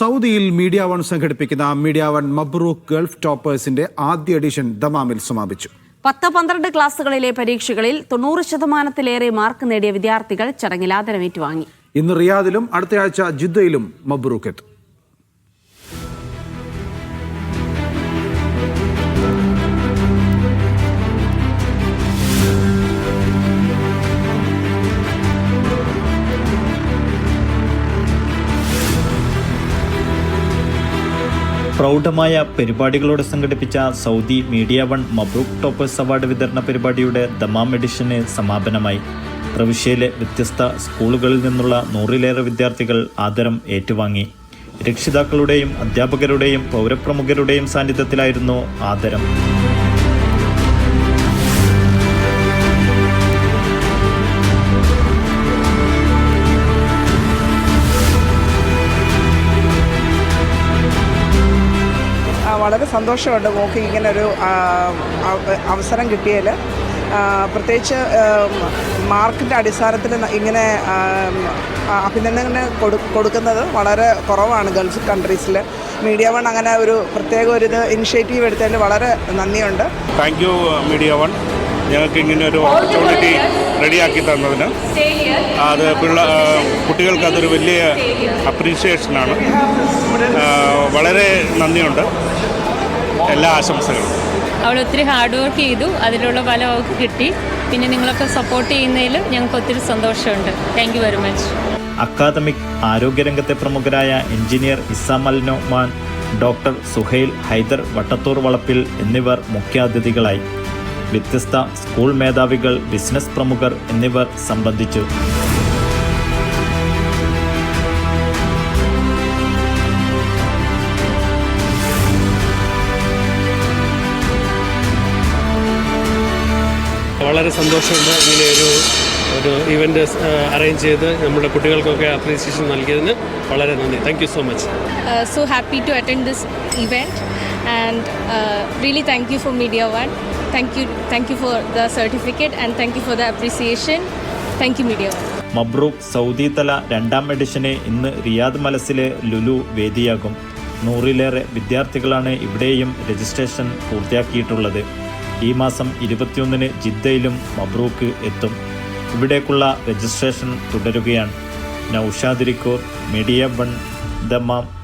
സൗദിയിൽ media one സംഘടിപ്പിക്കുന്ന media one മബ്രൂക്ക് Gulf ടോപ്പേഴ്സിന്റെ ആദ്യ എഡിഷൻ ദമാമിൽ സമാപിച്ചു. പത്ത് പന്ത്രണ്ട് ക്ലാസുകളിലെ പരീക്ഷകളിൽ തൊണ്ണൂറ് ശതമാനത്തിലേറെ മാർക്ക് നേടിയ വിദ്യാർത്ഥികൾ ചടങ്ങിൽ ആദരവേറ്റു വാങ്ങി ഇന്ന് റിയാദിലും അടുത്തയാഴ്ച ജിദ്ദയിലും മബ്രൂക്ക് എത്തും. പ്രൗഢമായ പരിപാടികളോടെ സംഘടിപ്പിച്ച Saudi media one Mabrook toppers award വിതരണ പരിപാടിയുടെ ദമാം എഡിഷന് സമാപനമായി. പ്രവിശ്യയിലെ വ്യത്യസ്ത സ്കൂളുകളിൽ നിന്നുള്ള നൂറിലേറെ വിദ്യാർത്ഥികൾ ആദരം ഏറ്റുവാങ്ങി. രക്ഷിതാക്കളുടെയും അധ്യാപകരുടെയും പൗരപ്രമുഖരുടെയും സാന്നിധ്യത്തിലായിരുന്നു ആദരം. വളരെ സന്തോഷമുണ്ട് മോക്ക് ഇങ്ങനെ ഒരു അവസരം കിട്ടിയതിൽ പ്രത്യേകിച്ച് മാർക്കിന്റെ അടിസ്ഥാനത്തിൽ ഇങ്ങനെ അഭിനന്ദനം കൊടുക്കുന്നത് വളരെ കുറവാണ് ഗൾഫ് കൺട്രീസിൽ മീഡിയ വൺ അങ്ങനെ ഒരു പ്രത്യേക ഒരു ഇത് ഇനിഷ്യേറ്റീവ് എടുത്തതിൽ വളരെ നന്ദിയുണ്ട്. Thank you media one. ഞങ്ങൾക്ക് ഇങ്ങനെ ഒരു ഓപ്പർച്യൂണിറ്റി റെഡിയാക്കി തന്നതിന്. അത് പിള്ള കുട്ടികൾക്ക് അതൊരു വലിയ അപ്രീസിയേഷനാണ് വളരെ നന്ദിയുണ്ട്. എല്ലാ ആശംസകളും. അവൾ ഒത്തിരി ഹാർഡ് വർക്ക് ചെയ്തു. അതിലുള്ള ഫലം അവൾക്ക് കിട്ടി. പിന്നെ നിങ്ങളൊക്കെ സപ്പോർട്ട് ചെയ്യുന്നതിൽ ഞങ്ങൾക്ക് ഒത്തിരി സന്തോഷമുണ്ട്. Thank you very much academic ആരോഗ്യരംഗത്തെ പ്രമുഖരായ engineer Isam Al Noman doctor Suhail Haider Vattathur Valappil എന്നിവർ മുഖ്യാതിഥികളായി. വ്യത്യസ്ത സ്കൂൾ മേധാവികൾ ബിസിനസ് പ്രമുഖർ എന്നിവർ സംബന്ധിച്ചു. വളരെ സന്തോഷമുണ്ട് ഇങ്ങനെ ഒരു ഒരു ഇവന്റ് അറേഞ്ച് ചെയ്ത് നമ്മുടെ കുട്ടികൾക്കൊക്കെ അപ്രീസിയേഷൻ നൽകിയതിന് വളരെ നന്ദി. Thank you so much so happy to attend this event and really thank you for media one thank you thank you for the certificate and thank you for the appreciation thank you media one Mabrook Saudi തല രണ്ടാം എഡിഷന് ഇന്ന് Riyadh മലസിലെ Lulu വേദിയാകും. നൂറിലേറെ വിദ്യാർത്ഥികളാണ് ഇവിടെയും registration പൂർത്തിയാക്കിയിട്ടുള്ളത്. ഈ മാസം ഇരുപത്തിയൊന്നിന് ജിദ്ദയിലും മബ്രൂക്ക് എത്തും. ഇവിടേക്കുള്ള രജിസ്ട്രേഷൻ തുടരുകയാണ്. Naushad Irikkur media one Dammam.